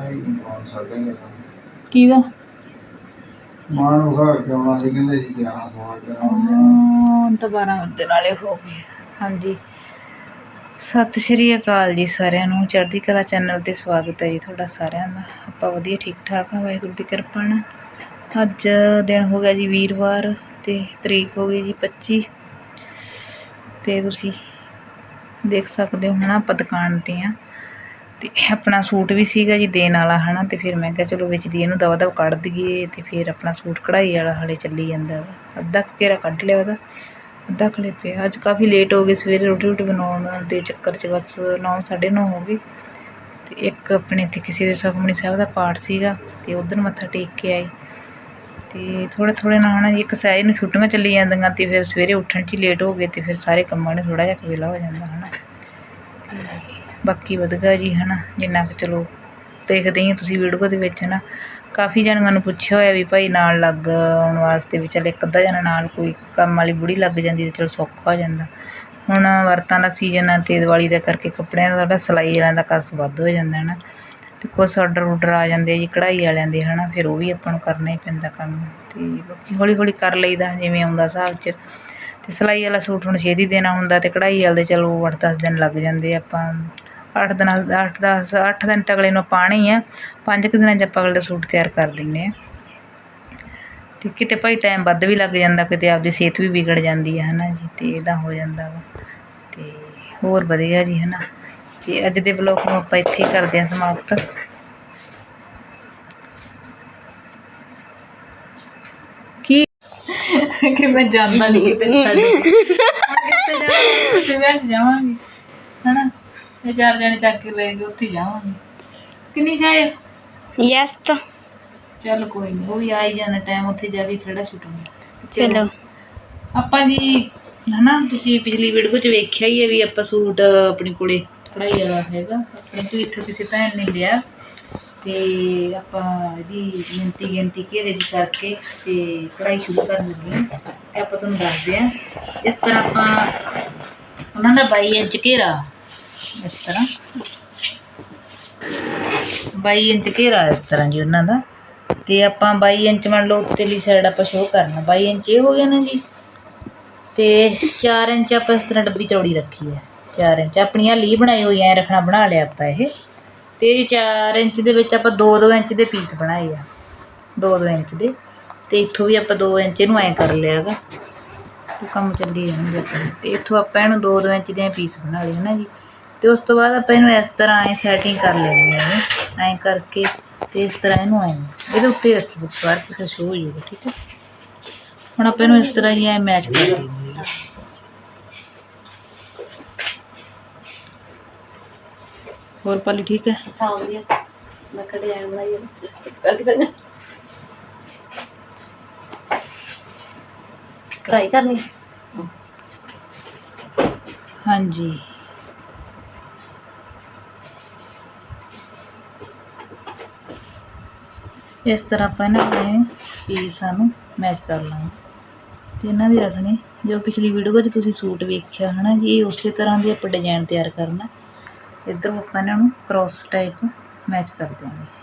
ਆਇਆ ਹੀ ਨਹੀਂ ਕੌਣ ਸਾਡੇ ਘਰ ਕਿਹਦਾ ਮਾਂ ਨੂੰ ਖਾ ਕੇ ਆਉਣਾ ਸੀ ਕਹਿੰਦੇ ਸੀ 11 ਸਵਾ ਕੇ ਹਾਂ ਤਾਂ 12 ਵਜੇ ਨਾਲੇ ਹੋ ਗਏ। ਹਾਂਜੀ। ਸਤਿ ਸ਼੍ਰੀ ਅਕਾਲ ਜੀ ਸਾਰਿਆਂ ਨੂੰ। ਚੜ੍ਹਦੀ ਕਲਾ ਚੈਨਲ ਤੇ ਸਵਾਗਤ ਹੈ ਜੀ ਤੁਹਾਡਾ ਸਾਰਿਆਂ ਦਾ। ਆਪਾਂ ਵਧੀਆ ਠੀਕ ਠਾਕ ਹਾਂ ਵਾਹਿਗੁਰੂ ਦੀ ਕਿਰਪਾ ਨਾਲ। ਅੱਜ ਦਿਨ ਹੋ ਗਿਆ ਜੀ ਵੀਰਵਾਰ ਤੇ ਤਰੀਕ ਹੋ ਗਈ ਜੀ 25 ਤੇ ਤੁਸੀਂ ਦੇਖ ਸਕਦੇ ਹੋ ਹਨਾ ਆਪਾਂ ਦੁਕਾਨ ਤੇ ਆ ਅਤੇ ਆਪਣਾ ਸੂਟ ਵੀ ਸੀਗਾ ਜੀ ਦੇਣ ਵਾਲਾ ਹੈ ਨਾ ਅਤੇ ਫਿਰ ਮੈਂ ਕਿਹਾ ਚਲੋ ਵਿੱਚ ਦੀ ਇਹਨੂੰ ਦਵਾ ਦਵਾ ਕੱਢ ਦਈਏ ਅਤੇ ਫਿਰ ਆਪਣਾ ਸੂਟ ਕਢਾਈ ਵਾਲਾ ਹਾਲੇ ਚੱਲੀ ਜਾਂਦਾ ਵਾ। ਅੱਧਾ ਕੁ ਘੇਰਾ ਕੱਢ ਲਿਆ ਉਹਦਾ, ਅੱਧਾ ਖਲੇ ਪਿਆ। ਅੱਜ ਕਾਫੀ ਲੇਟ ਹੋ ਗਏ, ਸਵੇਰੇ ਰੋਟੀ ਰੋਟੀ ਬਣਾਉਣ ਦੇ ਚੱਕਰ 'ਚ ਬਸ ਨੌ, ਸਾਢੇ ਨੌ ਹੋ ਗਏ। ਅਤੇ ਇੱਕ ਆਪਣੇ ਇੱਥੇ ਕਿਸੇ ਦੇ ਸੁਖਮਨੀ ਸਾਹਿਬ ਦਾ ਪਾਠ ਸੀਗਾ ਤੇ ਉਧਰ ਮੱਥਾ ਟੇਕ ਕੇ ਆਈ ਅਤੇ ਥੋੜ੍ਹੇ ਥੋੜ੍ਹੇ ਨਾਲ ਨਾ ਜੀ ਇੱਕ ਸਹਿਜ ਨੂੰ ਛੁੱਟੀਆਂ ਚੱਲੀ ਜਾਂਦੀਆਂ ਅਤੇ ਫਿਰ ਸਵੇਰੇ ਉੱਠਣ 'ਚ ਹੀ ਲੇਟ ਹੋ ਗਏ ਅਤੇ ਫਿਰ ਸਾਰੇ ਕੰਮਾਂ ਨੂੰ ਥੋੜ੍ਹਾ ਜਿਹਾ ਕੁ ਵੇਲਾ ਹੋ ਜਾਂਦਾ ਹੈ ਨਾ ਅਤੇ ਬਾਕੀ ਵਧੀਆ ਜੀ ਹੈ ਨਾ ਜਿੰਨਾ ਕੁ ਚਲੋ ਦੇਖਦੇ ਹੀ ਤੁਸੀਂ ਵੀਡੀਓ ਦੇ ਵਿੱਚ ਹੈ ਨਾ ਕਾਫੀ ਜਣਿਆਂ ਨੂੰ ਪੁੱਛਿਆ ਹੋਇਆ ਵੀ ਭਾਈ ਨਾਲ ਲੱਗ ਆਉਣ ਵਾਸਤੇ ਵੀ ਚੱਲ ਇੱਕ ਅੱਧਾ ਜਣਾ ਨਾਲ ਕੋਈ ਕੰਮ ਵਾਲੀ ਬੁੜੀ ਲੱਗ ਜਾਂਦੀ ਤਾਂ ਚਲੋ ਸੌਖਾ ਹੋ ਜਾਂਦਾ। ਹੁਣ ਵਰਤਾਂ ਦਾ ਸੀਜ਼ਨ ਆ ਅਤੇ ਦੀਵਾਲੀ ਦਾ ਕਰਕੇ ਕੱਪੜਿਆਂ ਦਾ ਤੁਹਾਡਾ ਸਿਲਾਈ ਵਾਲਿਆਂ ਦਾ ਕਸ ਵੱਧ ਹੋ ਜਾਂਦਾ ਹੈ ਨਾ ਅਤੇ ਕੁਛ ਆਰਡਰ ਉਡਰ ਆ ਜਾਂਦੇ ਆ ਜੀ ਕਢਾਈ ਵਾਲਿਆਂ ਦੇ ਹੈ ਨਾ ਫਿਰ ਉਹ ਵੀ ਆਪਾਂ ਨੂੰ ਕਰਨਾ ਹੀ ਪੈਂਦਾ ਕੰਮ। ਅਤੇ ਬਾਕੀ ਹੌਲੀ ਹੌਲੀ ਕਰ ਲਈਦਾ, ਜਿਵੇਂ ਆਉਂਦਾ ਹਿਸਾਬ 'ਚ। ਅਤੇ ਸਿਲਾਈ ਵਾਲਾ ਸੂਟ ਹੁਣ ਛੇਤੀ ਦੇਣਾ ਹੁੰਦਾ ਅਤੇ ਕਢਾਈ ਵਾਲੇ ਦੇ ਚਲੋ ਅੱਠ ਦਸ ਦਿਨ ਲੱਗ ਜਾਂਦੇ ਆਪਾਂ। ਅੱਠ ਦਿਨਾਂ ਅੱਠ ਦਸ ਅੱਠ ਦਿਨ ਤਾਂ ਅਗਲੇ ਨੂੰ ਪਾਉਣਾ ਹੀ ਆ। ਪੰਜ ਕੁ ਦਿਨਾਂ 'ਚ ਆਪਾਂ ਅਗਲੇ ਦਾ ਸੂਟ ਤਿਆਰ ਕਰ ਦਿੰਦੇ ਆ। ਤੇ ਕਿਤੇ ਭਾਈ ਟਾਈਮ ਵੱਧ ਵੀ ਲੱਗ ਜਾਂਦਾ ਕਿਤੇ ਆਪਦੀ ਸਿਹਤ ਵੀ ਵਿਗੜ ਜਾਂਦੀ ਹੈ ਹਨਾ ਜੀ ਤੇ ਇਹਦਾ ਹੋ ਜਾਂਦਾ ਵਾ। ਤੇ ਹੋਰ ਵਧੀਆ ਜੀ ਹਨਾ। ਤੇ ਅੱਜ ਦੇ ਬਲੌਗ ਨੂੰ ਆਪਾਂ ਇੱਥੇ ਹੀ ਕਰਦੇ ਹਾਂ ਸਮਾਪਤ। ਕੀ? ਕਿ ਮੈਂ ਜਾਂਦਾ ਨਹੀਂ ਕਿਤੇ ਛੱਡ ਕੇ। ਹੁਣ ਕਿੱਥੇ ਜਾਵਾਂਗੇ ਜਾਵਾਂਗੇ ਹਨਾ। ਇਹ ਚਾਰ ਜਣੇ ਚੱਕ ਕੇ ਲੈ ਗਏ ਉੱਥੇ ਹੀ ਜਾਵਾਂਗੇ। ਕਿੰਨੀ ਚਾਹੇ ਯਸ ਤਾਂ। ਚੱਲ ਕੋਈ ਨਹੀਂ ਉਹ ਵੀ ਆ ਹੀ ਜਾਣਾ ਟਾਈਮ ਉੱਥੇ ਜਾ ਕੇ ਖੜਾ ਛੁੱਟੂਗਾ ਚਲੋ। ਆਪਾਂ ਜੀ ਹਨਾ ਤੁਸੀਂ ਪਿਛਲੀ ਵੀਡੀਓ 'ਚ ਵੇਖਿਆ ਹੀ ਹੈ ਵੀ ਆਪਾਂ ਸੂਟ ਆਪਣੀ ਕੋਲੇ ਕਢਾਈ ਵਾਲਾ ਹੈਗਾ ਆਪਣੇ ਤੋਂ ਇੱਥੋਂ ਕਿਸੇ ਭੈਣ ਨੇ ਲਿਆ। ਤੇ ਆਪਾਂ ਇਹਦੀ ਗਿਣਤੀ ਗਿਣਤੀ ਘੇਰੇ ਦੀ ਕਰਕੇ ਤੇ ਕਢਾਈ ਸ਼ੁਰੂ ਕਰਨ ਲੱਗੇ ਹਾਂ। ਆਪਾਂ ਤੁਹਾਨੂੰ ਦੱਸਦੇ ਹਾਂ। ਇਸ ਤਰ੍ਹਾਂ ਆਪਾਂ ਉਹਨਾਂ ਦਾ 22 ਇੰਚ ਘੇਰਾ। ਇਸ ਤਰ੍ਹਾਂ। 22 ਇੰਚ ਘੇਰਾ ਇਸ ਤਰ੍ਹਾਂ ਜੀ ਉਹਨਾਂ ਦਾ। ਤੇ ਆਪਾਂ 22 ਇੰਚ ਮੰਨ ਲਓ ਉੱਤੇਲੀ ਸਾਈਡ ਆਪਾਂ ਸ਼ੋਅ ਕਰਨਾ। 22 ਇੰਚ ਇਹ ਹੋ ਗਿਆ ਨਾ ਜੀ। ਤੇ 4 ਇੰਚ ਆਪਾਂ ਇਸ ਤਰ੍ਹਾਂ ਡੱਬੀ ਚੌੜੀ ਰੱਖੀ ਹੈ। 4 ਇੰਚ। ਆਪਣੀਆਂ ਲੀ ਬਣਾਈ ਹੋਈ ਐ ਰੱਖਣਾ ਬਣਾ ਲਿਆ ਆਪਾਂ ਇਹ। ਤੇ 4 ਇੰਚ ਦੇ ਵਿੱਚ ਆਪਾਂ 2-2 ਇੰਚ ਦੇ ਪੀਸ ਬਣਾਏ ਆ। 2-2 ਇੰਚ ਦੇ। ਤੇ ਇੱਥੋਂ ਵੀ ਆਪਾਂ 2 ਇੰਚ ਇਹਨੂੰ ਐ ਕਰ ਲਿਆ ਹੈਗਾ। ਕੰਮ ਚੱਲੀ ਜਾਣਗੇ ਆਪਣੇ ਤੇ ਇੱਥੋਂ ਆਪਾਂ ਇਹਨੂੰ 2-2 ਇੰਚ ਦੇ ਪੀਸ ਬਣਾ ਲਏ ਨਾ ਜੀ। ਤੇ ਉਸ ਤੋਂ ਬਾਅਦ ਆਪਾਂ ਇਹਨੂੰ ਇਸ ਤਰ੍ਹਾਂ ਐ ਸੈਟਿੰਗ ਕਰ ਲੈਣੀ ਹੈ ਐ ਕਰਕੇ ਤੇ ਇਸ ਤਰ੍ਹਾਂ ਇਹਨੂੰ ਐ ਇਹਦੇ ਉੱਤੇ ਰੱਖੀ ਵਾਰ ਫਿਰ ਸ਼ੋ ਹੋ ਜਾਊਗਾ ਠੀਕ ਹੈ? ਹੁਣ ਆਪਾਂ ਇਹਨੂੰ ਇਸ ਤਰ੍ਹਾਂ ਹੀ ਐ ਮੈਚ ਕਰ ਦੇਣੀ ਹੈ ਹੋਰ ਪਾਲੀ ਠੀਕ ਹੈ? ਹਾਂ। ਵਧੀਆ ਮੈਂ ਕੜੇ ਆਣ ਬਣਾਈ ਬਸ ਕਰ ਕਰਨਾ ਕਢਾਈ ਕਰਨੀ। ਹਾਂਜੀ। ਇਸ ਤਰ੍ਹਾਂ ਆਪਾਂ ਇਹਨਾਂ ਦੇ ਪੀਸਾਂ ਨੂੰ ਮੈਚ ਕਰ ਲਾਂਗੇ। ਤੇ ਇਹਨਾਂ ਦੀ ਰੱਖਣੀ, ਜੋ ਪਿਛਲੀ ਵੀਡੀਓ ਵਿੱਚ ਤੁਸੀਂ ਸੂਟ ਵੇਖਿਆ ਹਨਾ ਜੀ, ਇਹ ਉਸੇ ਤਰ੍ਹਾਂ ਦੇ ਆਪਾਂ ਡਿਜ਼ਾਈਨ ਤਿਆਰ ਕਰਨਾ। ਇੱਧਰ ਆਪਾਂ ਇਹਨਾਂ ਨੂੰ ਕ੍ਰੋਸ ਟਾਈਪ ਮੈਚ ਕਰ ਦਿਆਂਗੇ।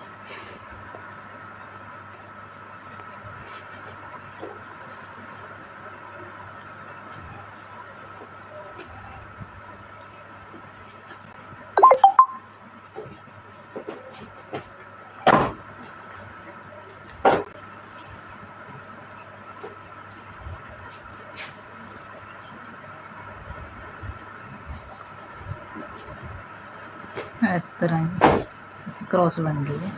ਇਸ ਤਰ੍ਹਾਂ ਹੀ। ਇੱਥੇ ਕ੍ਰੋਸ ਬਣ ਗਈ ਹੈ।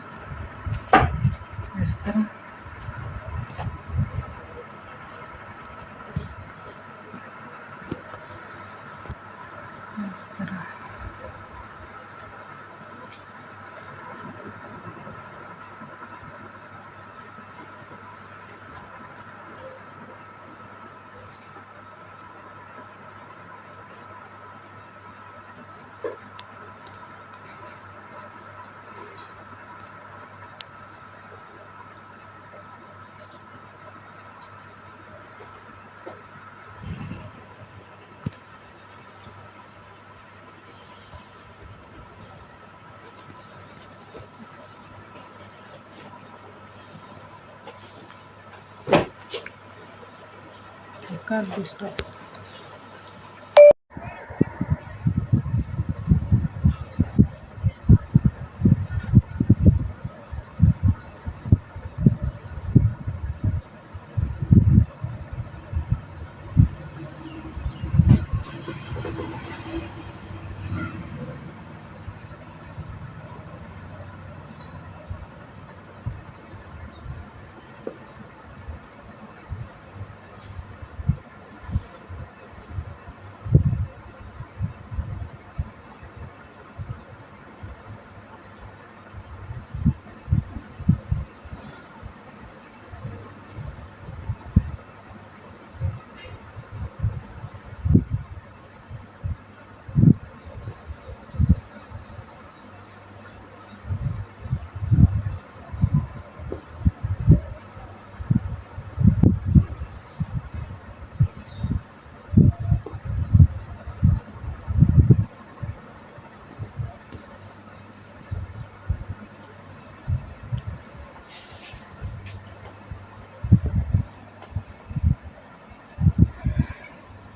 ਕਰ ਦੇ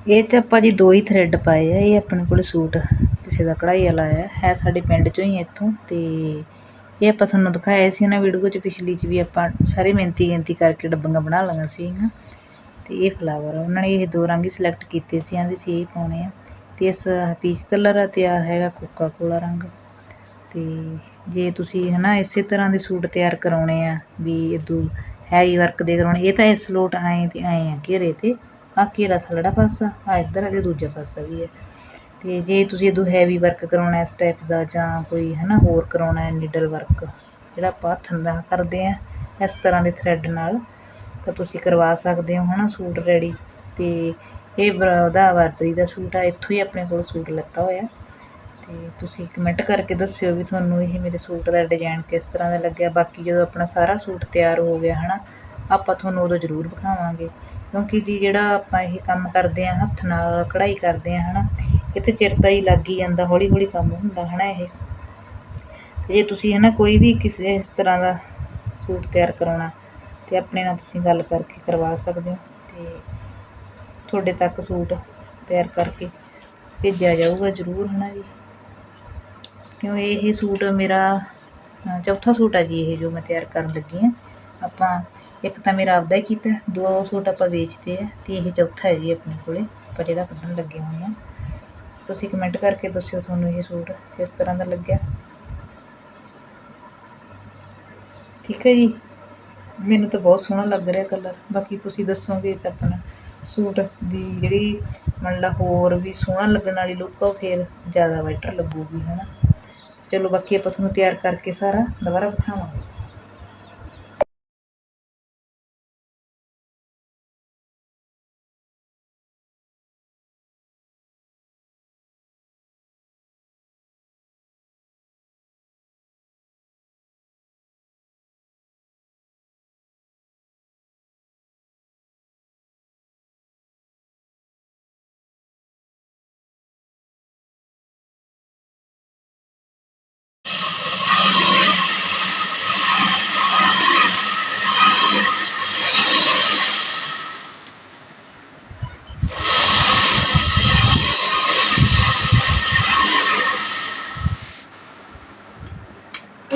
ਇਹ ਤੇ ਆਪਾਂ ਜੀ ਦੋ ਹੀ ਥਰੈਡ ਪਾਏ ਆ, ਇਹ ਆਪਣੇ ਕੋਲ ਸੂਟ ਕਿਸੇ ਦਾ ਕਢਾਈ ਵਾਲਾ ਆਇਆ, ਹੈ ਸਾਡੇ ਪਿੰਡ ਚੋਂ ਹੀ ਇੱਥੋਂ, ਤੇ ਇਹ ਆਪਾਂ ਤੁਹਾਨੂੰ ਦਿਖਾਇਆ ਸੀ ਨਾ ਵੀਡੀਓ ਚ, ਪਿਛਲੀ ਚ ਵੀ ਆਪਾਂ ਸਾਰੇ ਮਿਹਨਤੀ ਗਿਣਤੀ ਕਰਕੇ ਡੱਬੀਆਂ ਬਣਾ ਲਈਆਂ ਸੀਗੀਆਂ, ਤੇ ਇਹ ਫਲਾਵਰ ਉਹਨਾਂ ਨੇ ਇਹ ਦੋ ਰੰਗ ਹੀ ਸਿਲੈਕਟ ਕੀਤੇ ਸੀ ਆਂਦੇ ਸੀ ਇਹ ਪਾਉਣੇ ਆ, ਤੇ ਇਸ ਪੀਚ ਕਲਰ ਆ ਤੇ ਆ ਹੈਗਾ ਕੋਕਾ ਕੋਲਾ ਰੰਗ, ਤੇ ਜੇ ਤੁਸੀਂ ਹਨਾ ਇਸੇ ਤਰ੍ਹਾਂ ਦੇ ਸੂਟ ਤਿਆਰ ਕਰਾਉਣੇ ਆ, ਵੀ ਇਦੋਂ ਹੈਵੀ ਵਰਕ ਦੇ ਕਰਾਉਣੇ, ਇਹ ਤਾਂ ਇਸ ਲੋਟ ਆਏ ਤੇ ਆਏ ਆ ਘੇਰੇ ਤੇ ਆ ਘੇਰਾ ਥੱਲੜਾ ਪਾਸਾ ਆ ਇੱਧਰ ਅਤੇ ਦੂਜਾ ਪਾਸਾ ਵੀ ਹੈ। ਤੇ ਜੇ ਤੁਸੀਂ ਇਦੋਂ ਹੈਵੀ ਵਰਕ ਕਰਾਉਣਾ ਇਸ ਟਾਈਪ ਦਾ ਜਾਂ ਕੋਈ ਹੈ ਨਾ ਹੋਰ ਕਰਾਉਣਾ ਹੈ ਨੀਡਲ ਵਰਕ ਜਿਹੜਾ ਆਪਾਂ ਹੱਥਾਂ ਦਾ ਕਰਦੇ ਆ ਇਸ ਤਰ੍ਹਾਂ ਦੇ ਥਰੈਡ ਨਾਲ, ਤਾਂ ਤੁਸੀਂ ਕਰਵਾ ਸਕਦੇ ਹੋ ਹਨਾ ਸੂਟ ਰੈਡੀ ਤੇ ਇਹ ਬਰ- ਉਹਦਾ ਵਰਤਰੀ ਦਾ ਸੂਟ ਆ, ਇੱਥੋਂ ਹੀ ਆਪਣੇ ਕੋਲ ਸੂਟ ਲੱਤਾ ਹੋਇਆ। ਤੇ ਤੁਸੀਂ ਕਮੈਂਟ ਕਰਕੇ ਦੱਸਿਓ ਵੀ ਤੁਹਾਨੂੰ ਇਹ ਮੇਰੇ ਸੂਟ ਦਾ ਡਿਜ਼ਾਈਨ ਕਿਸ ਤਰ੍ਹਾਂ ਦਾ ਲੱਗਿਆ। ਬਾਕੀ ਜਦੋਂ ਆਪਣਾ ਸਾਰਾ ਸੂਟ ਤਿਆਰ ਹੋ ਗਿਆ ਹਨਾ ਆਪਾਂ ਤੁਹਾਨੂੰ ਉਦੋਂ ਜ਼ਰੂਰ ਵਿਖਾਵਾਂਗੇ। ਕਿਉਂਕਿ ਜੀ ਜਿਹੜਾ ਆਪਾਂ ਇਹ ਕੰਮ ਕਰਦੇ ਹਾਂ, ਹੱਥ ਨਾਲ ਕਢਾਈ ਕਰਦੇ ਆ ਹਨਾ, ਇਹ ਤੇ ਚਿਰ ਤਾਂ ਹੀ ਲੱਗ ਹੀ ਜਾਂਦਾ ਹੌਲੀ ਹੌਲੀ ਕੰਮ ਹੁੰਦਾ, ਹਨਾ ਇਹ। ਜੇ ਤੁਸੀਂ, ਹਨਾ, ਕੋਈ ਵੀ ਕਿਸੇ ਇਸ ਤਰ੍ਹਾਂ ਦਾ ਸੂਟ ਤਿਆਰ ਕਰਾਉਣਾ, ਤੇ ਆਪਣੇ ਨਾਲ ਤੁਸੀਂ ਗੱਲ ਕਰਕੇ ਕਰਵਾ ਸਕਦੇ ਹੋ, ਤੇ ਤੁਹਾਡੇ ਤੱਕ ਸੂਟ ਤਿਆਰ ਕਰਕੇ ਭੇਜਿਆ ਜਾਊਗਾ ਜ਼ਰੂਰ, ਹਨਾ ਜੀ। ਕਿਉਂ, ਇਹ ਸੂਟ ਮੇਰਾ ਚੌਥਾ ਸੂਟ ਆ ਜੀ ਇਹ ਜੋ ਮੈਂ ਤਿਆਰ ਕਰਨ ਲੱਗੀ ਹਾਂ। ਆਪਾਂ ਇੱਕ ਤਾਂ ਮੇਰਾ ਆਪਦਾ ਹੀ ਕੀਤਾ, ਦੋ ਸੂਟ ਆਪਾਂ ਵੇਚਦੇ ਆ ਤੇ ਇਹ ਚੌਥਾ ਹੈ ਜੀ ਆਪਣੇ ਕੋਲੇ, ਆਪਾਂ ਜਿਹੜਾ ਕੱਢਣ ਲੱਗੇ ਹੋਏ ਆ। ਤੁਸੀਂ ਕਮੈਂਟ ਕਰਕੇ ਦੱਸਿਓ ਤੁਹਾਨੂੰ ਇਹ ਸੂਟ ਕਿਸ ਤਰ੍ਹਾਂ ਦਾ ਲੱਗਿਆ। ਠੀਕ ਹੈ ਜੀ? ਮੈਨੂੰ ਤਾਂ ਬਹੁਤ ਸੋਹਣਾ ਲੱਗ ਰਿਹਾ ਕਲਰ ਬਾਕੀ ਤੁਸੀਂ ਦੱਸੋਗੇ ਤਾਂ ਆਪਣਾ ਸੂਟ ਦੀ ਜਿਹੜੀ ਮੰਨ ਲਾ ਹੋਰ ਵੀ ਸੋਹਣਾ ਲੱਗਣ ਵਾਲੀ ਲੁੱਕ ਆ ਉਹ ਫਿਰ ਜ਼ਿਆਦਾ ਬੈਟਰ ਲੱਗੂਗੀ, ਹਨਾ? ਚਲੋ ਬਾਕੀ ਆਪਾਂ ਤੁਹਾਨੂੰ ਤਿਆਰ ਕਰਕੇ ਸਾਰਾ ਦੁਬਾਰਾ ਬਿਠਾਵਾਂਗੇ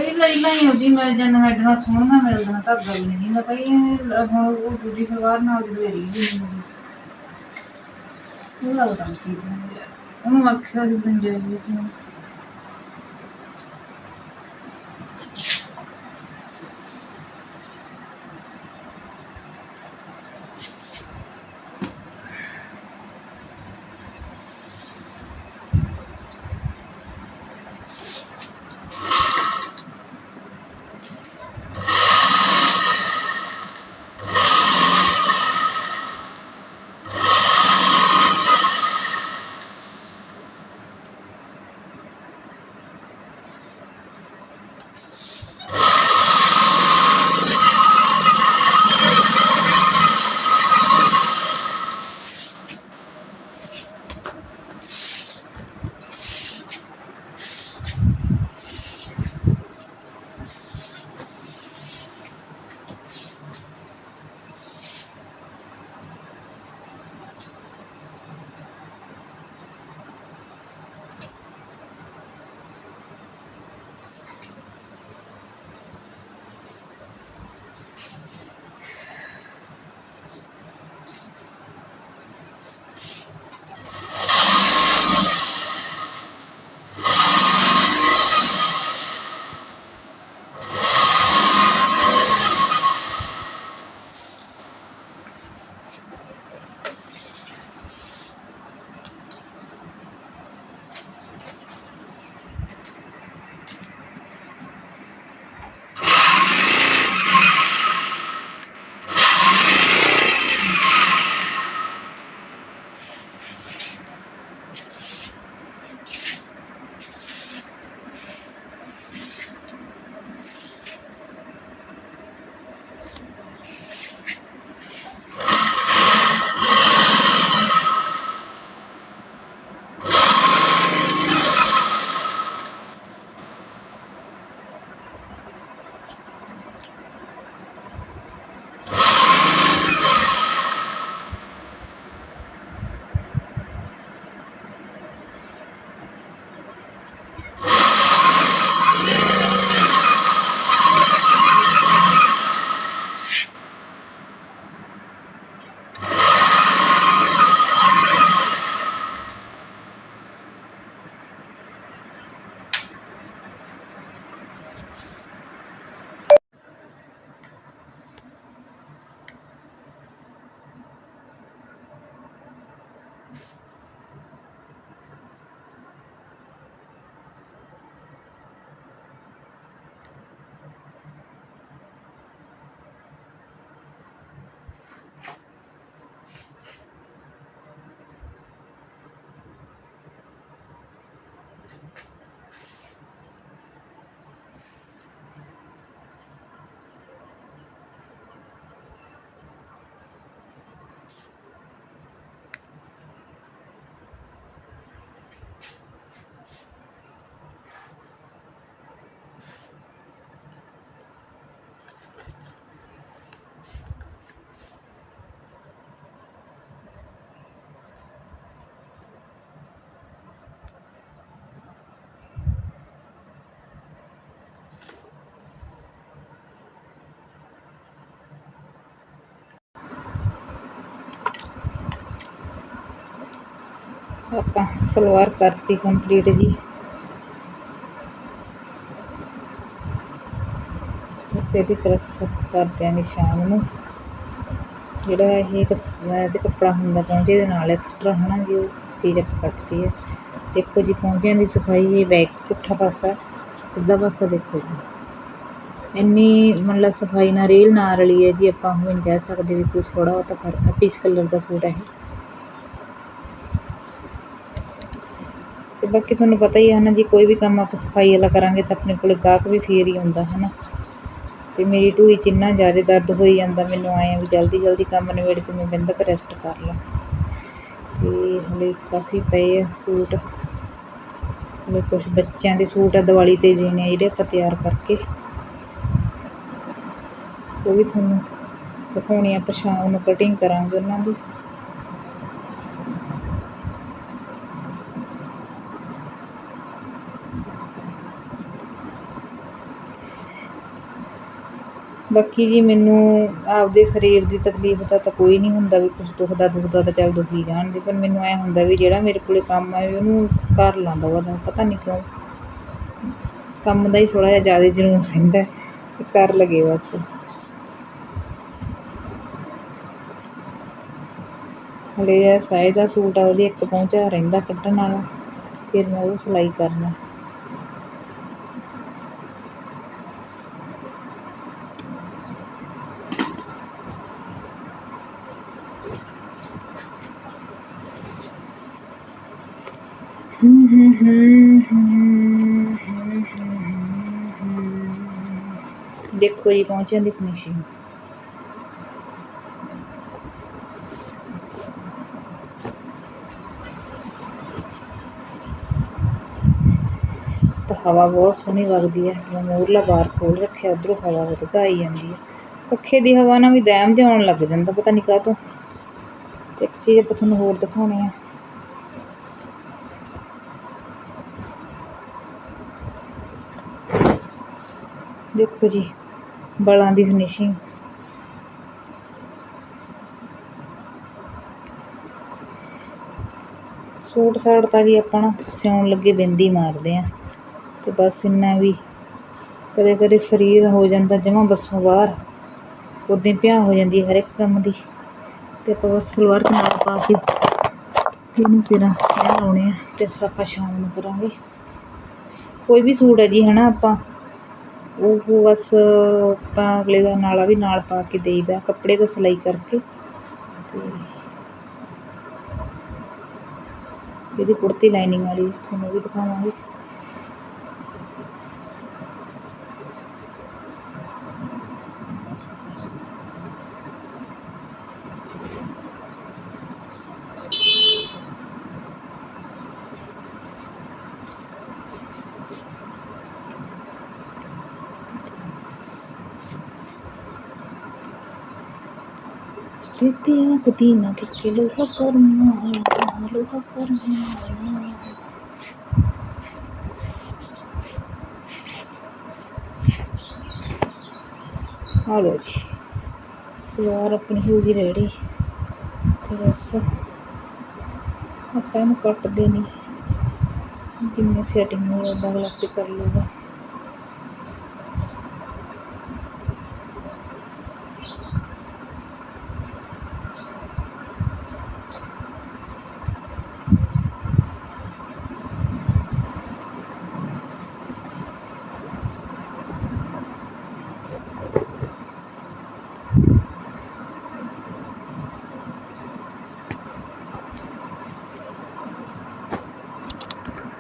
ਦਿਖਾਵਾਂਗੇ ਕਈ ਵਾਰੀ ਨਹੀਂ ਹੁੰਦੀ ਮਿਲ ਜਾਂਦੀਆਂ ਐਡੀਆਂ ਸੋਹਣੀਆਂ ਮਿਲਦੀਆਂ ਧਾਗਾ ਵੀ ਨਹੀਂ ਹੁੰਦਾ ਕਈ ਐਵੇਂ ਹੁਣ ਉਹ ਦੂਜੀ ਸਲਵਾਰ ਨਾਲ ਦੀ ਢੇਰੀ ਵੀ ਨਹੀਂ ਹੁੰਦੀ। ਉਹ ਲੱਗਦਾ ਕੀ ਉਹਨੂੰ ਆਖਿਆ ਸੀ ਪੰਜਾਬੀ ਨੂੰ ਆਪਾਂ ਸਲਵਾਰ ਕਰਤੀ ਕੰਪਲੀਟ ਜੀ। ਇਸੇ ਦੀ ਪ੍ਰੈਸ ਕਰਦੇ ਆਂ ਸ਼ਾਮ ਨੂੰ। ਜਿਹੜਾ ਇਹ ਕਸ- ਕੱਪੜਾ ਹੁੰਦਾ ਪਹੁੰਚੇ ਦੇ ਨਾਲ ਐਕਸਟਰਾ ਹਨਾ ਜੀ, ਉਹ ਚੀਜ਼ ਆਪਾਂ ਕੱਟਤੀ ਹੈ ਦੇਖੋ ਜੀ ਪਹੁੰਚਿਆਂ ਦੀ ਸਫ਼ਾਈ ਇਹ ਬੈਕ ਪੁੱਠਾ ਪਾਸਾ, ਸਿੱਧਾ ਪਾਸਾ ਦੇਖੋ ਜੀ। ਇੰਨੀ ਮਤਲਬ ਸਫ਼ਾਈ ਨਾਲ, ਰੇਲ ਨਾ ਰਲੀ ਹੈ ਜੀ ਆਪਾਂ, ਹੁਣ ਕਹਿ ਸਕਦੇ ਵੀ ਕੁਝ ਥੋੜਾ ਬਹੁਤਾ ਫ਼ਰਕ ਹੈ ਪੀਚ ਕਲਰ ਦਾ ਸੂਟ ਹੈ ਤੇ ਬਾਕੀ ਤੁਹਾਨੂੰ ਪਤਾ ਹੀ ਹੈ ਨਾ ਜੀ ਕੋਈ ਵੀ ਕੰਮ ਆਪਾਂ ਸਫ਼ਾਈ ਵਾਲਾ ਕਰਾਂਗੇ ਤਾਂ ਆਪਣੇ ਕੋਲ ਗਾਹਕ ਵੀ ਫੇਰ ਹੀ ਆਉਂਦਾ ਹੈ ਨਾ ਤੇ ਮੇਰੀ ਢੂਈ 'ਚ ਇੰਨਾ ਜ਼ਿਆਦਾ ਦਰਦ ਹੋਈ ਜਾਂਦਾ, ਮੈਨੂੰ ਆਇਆ ਵੀ ਜਲਦੀ ਜਲਦੀ ਕੰਮ ਨਿਬੇੜ ਕੇ ਮੈਂ ਬਿੰਦ ਕੁ ਰੈਸਟ ਕਰ ਲਾਂ। ਤੇ ਹਲੇ ਕਾਫੀ ਪਏ ਆ ਸੂਟ। ਹਲੇ ਕੁਝ ਬੱਚਿਆਂ ਦੇ ਸੂਟ ਆ, ਦੀਵਾਲੀ ਤੇ ਜੀਣੇ ਜਿਹੜੇ ਆਪਾਂ ਤਿਆਰ ਕਰਕੇ। ਉਹ ਵੀ ਤੁਹਾਨੂੰ ਦਿਖਾਉਣੀ ਆ ਸ਼ਾਮ ਨੂੰ ਕਟਿੰਗ ਕਰਾਂਗੇ ਉਹਨਾਂ ਦੀ। ਬਾਕੀ ਜੀ ਮੈਨੂੰ ਆਪਦੇ ਸਰੀਰ ਦੀ ਤਕਲੀਫ ਦਾ ਤਾਂ ਕੋਈ ਨਹੀਂ ਹੁੰਦਾ ਵੀ ਕੁਝ ਦੁਖਦਾ ਦੁਖਦਾ ਤਾਂ ਚੱਲ ਦੁਖੀ ਜਾਣਗੇ, ਪਰ ਮੈਨੂੰ ਐ ਹੁੰਦਾ ਵੀ ਜਿਹੜਾ ਮੇਰੇ ਕੋਲੇ ਕੰਮ ਆ ਵੀ ਉਹਨੂੰ ਕਰ ਲਾਂਦਾ ਵਾ, ਪਤਾ ਨਹੀਂ ਕਿਉਂ। ਕੰਮ ਦਾ ਹੀ ਥੋੜਾ ਜਿਹਾ ਜ਼ਿਆਦਾ ਜਨੂਨ ਰਹਿੰਦਾ, ਕਰ ਲਗੇ ਬਸ। ਹਲੇ ਇਹ ਸਾਇਦ ਦਾ ਸੂਟ ਆ ਉਹਦੀ ਇੱਕ ਪਹੁੰਚਾ ਰਹਿੰਦਾ ਕੱਢਣ ਵਾਲਾ, ਫਿਰ ਮੈਂ ਉਹ ਸਿਲਾਈ ਕਰਨਾ। ਦੇਖੋ ਜੀ ਪਹੁੰਚਿਆਂ ਦੀ ਫਿਨਿਸ਼ਿੰਗ ਤਾਂ ਹਵਾ ਬਹੁਤ ਸੋਹਣੀ ਵਗਦੀ ਹੈ ਮੈਂ ਮੂਰਲਾ ਬਾਰ ਖੋਲ ਰੱਖਿਆ ਉਧਰੋਂ ਹਵਾ ਵਧਗਾ ਆਈ ਜਾਂਦੀ ਹੈ ਪੱਖੇ ਦੀ ਹਵਾ ਨਾਲ ਵੀ ਦੈਮ ਜਿਹਾ ਆਉਣ ਲੱਗ ਜਾਂਦਾ ਪਤਾ ਨਹੀਂ ਕਾਹਤੋਂ ਤੇ ਇੱਕ ਚੀਜ਼ ਆਪਾਂ ਤੁਹਾਨੂੰ ਹੋਰ ਦਿਖਾਉਣੀ ਆ ਦੇਖੋ ਜੀ, ਬਲਾਂ ਦੀ ਫਿਨਿਸ਼ਿੰਗ ਸੂਟ ਸਾੜ ਤਾਂ ਵੀ ਆਪਾਂ ਨਾ ਸਿਉਣ ਲੱਗੇ ਬਿੰਦੀ ਮਾਰਦੇ ਆ। ਤੇ ਬਸ ਇੰਨਾ ਵੀ, ਕਦੇ ਕਦੇ ਸਰੀਰ ਹੋ ਜਾਂਦਾ ਜਮਾਂ ਬੱਸੋਂ ਬਾਹਰ, ਉਦੋਂ ਪਿਆ ਹੋ ਜਾਂਦੀ ਹਰ ਇੱਕ ਕੰਮ ਦੀ। ਤੇ ਆਪਾਂ ਬਸ ਸਲਵਾਰ ਚ ਨਾਲ ਪਾ ਕੇ ਤੇ ਇਹਨੂੰ ਫਿਰ ਇਹ ਲਾਉਣੇ ਆ ਪ੍ਰੈਸ ਆਪਾਂ ਸ਼ਾਮ ਨੂੰ ਕਰਾਂਗੇ। ਕੋਈ ਵੀ ਸੂਟ ਹੈ ਜੀ, ਹਨਾ ਆਪਾਂ ਉਹ ਬਸ ਆਪਾਂ ਅਗਲੇ ਦਾ ਨਾਲਾ ਵੀ ਨਾਲ ਪਾ ਕੇ ਦੇਈਦਾ, ਕੱਪੜੇ ਦਾ ਸਿਲਾਈ ਕਰਕੇ। ਅਤੇ ਇਹਦੀ ਕੁੜਤੀ ਲਾਈਨਿੰਗ ਵਾਲੀ ਤੁਹਾਨੂੰ ਵੀ ਦਿਖਾਵਾਂਗੇ। ਕਿਤੇ ਆਖਦੀ ਨਾ ਕਿ ਲੋਹਾ ਕਰਨਾ ਲੋਹਾ ਕਰਨਾ ਆ ਲੋ ਜੀ, ਸਲਵਾਰ ਆਪਣੀ ਹੋ ਗਈ ਰੈਡੀ ਤੇ ਬਸ ਆਪਾਂ ਇਹਨੂੰ ਕੱਟਦੇ ਨਹੀਂ ਕਿੰਨੇ ਸੈਟਿੰਗ ਹੋ ਜਾਂਦਾ ਅਗਲਾ ਆਪੇ ਕਰ ਲੂਗਾ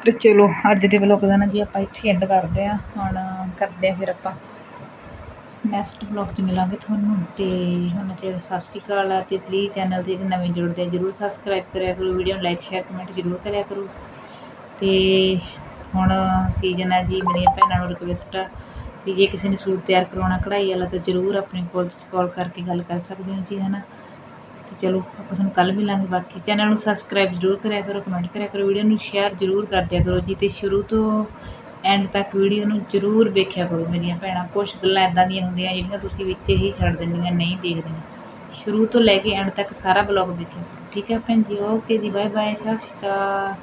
ਤੇ ਚਲੋ, ਅੱਜ ਦੇ ਵਲੋਗ ਦਾ ਨਾ ਜੀ ਆਪਾਂ ਇੱਥੇ ਐਂਡ ਕਰਦੇ ਆ ਹੁਣ ਕਰਦੇ ਆ ਫਿਰ ਆਪਾਂ। ਨੈਕਸਟ ਵਲੋਗ 'ਚ ਮਿਲਾਂਗੇ ਤੁਹਾਨੂੰ ਤੇ ਹੁਣ ਚਿਰ ਸਤਿ ਸ਼੍ਰੀ ਅਕਾਲ ਆ ਤੇ ਪਲੀਜ਼ ਚੈਨਲ ਤੇ ਨਵੇਂ ਜੁੜਦੇ ਆ, ਜਰੂਰ ਸਬਸਕ੍ਰਾਈਬ ਕਰਿਆ ਕਰੋ ਵੀਡੀਓ ਨੂੰ ਲਾਈਕ ਸ਼ੇਅਰ ਕਮੈਂਟ ਜਰੂਰ ਕਰਿਆ ਕਰੋ। ਤੇ ਹੁਣ ਸੀਜ਼ਨ ਆ ਜੀ, ਮੇਰੀਆਂ ਭੈਣਾਂ ਨੂੰ ਰਿਕਵੈਸਟ ਆ ਵੀ ਜੇ ਕਿਸੇ ਨੇ ਸੂਟ ਤਿਆਰ ਕਰਵਾਉਣਾ ਕਢਾਈ ਵਾਲਾ ਤਾਂ ਜਰੂਰ ਆਪਣੇ ਕੋਲ ਤੁਸੀਂ ਕਾਲ ਕਰਕੇ ਗੱਲ ਕਰ ਸਕਦੇ ਹੋ ਜੀ, ਹਨਾ? ਤੇ ਚਲੋ, ਆਪਾਂ ਤੁਹਾਨੂੰ ਕੱਲ ਮਿਲਾਂਗੇ। ਬਾਕੀ ਚੈਨਲ ਨੂੰ ਸਬਸਕ੍ਰਾਈਬ ਜ਼ਰੂਰ ਕਰਿਆ ਕਰੋ ਕਮੈਂਟ ਕਰਿਆ ਕਰੋ ਵੀਡੀਓ ਨੂੰ ਸ਼ੇਅਰ ਜ਼ਰੂਰ ਕਰ ਦਿਆ ਕਰੋ ਜੀ। ਤੇ ਸ਼ੁਰੂ ਤੋਂ ਐਂਡ ਤੱਕ ਵੀਡੀਓ ਨੂੰ ਜ਼ਰੂਰ ਵੇਖਿਆ ਕਰੋ ਮੇਰੀਆਂ ਭੈਣਾਂ। ਕੁਝ ਗੱਲਾਂ ਇਦਾਂ ਦੀਆਂ ਹੁੰਦੀਆਂ ਜਿਹੜੀਆਂ ਤੁਸੀਂ ਵਿੱਚ ਹੀ ਛੱਡ ਦਿੰਦੀਆਂ, ਨਹੀਂ ਦੇਖਦੀਆਂ। ਸ਼ੁਰੂ ਤੋਂ ਲੈ ਕੇ ਐਂਡ ਤੱਕ ਸਾਰਾ ਬਲੌਗ ਕਰੋ। ਠੀਕ ਹੈ ਭੈਣ ਜੀ ਓਕੇ ਜੀ ਬਾਏ ਬਾਏ ਸਤਿ ਸ਼੍ਰੀ ਅਕਾਲ।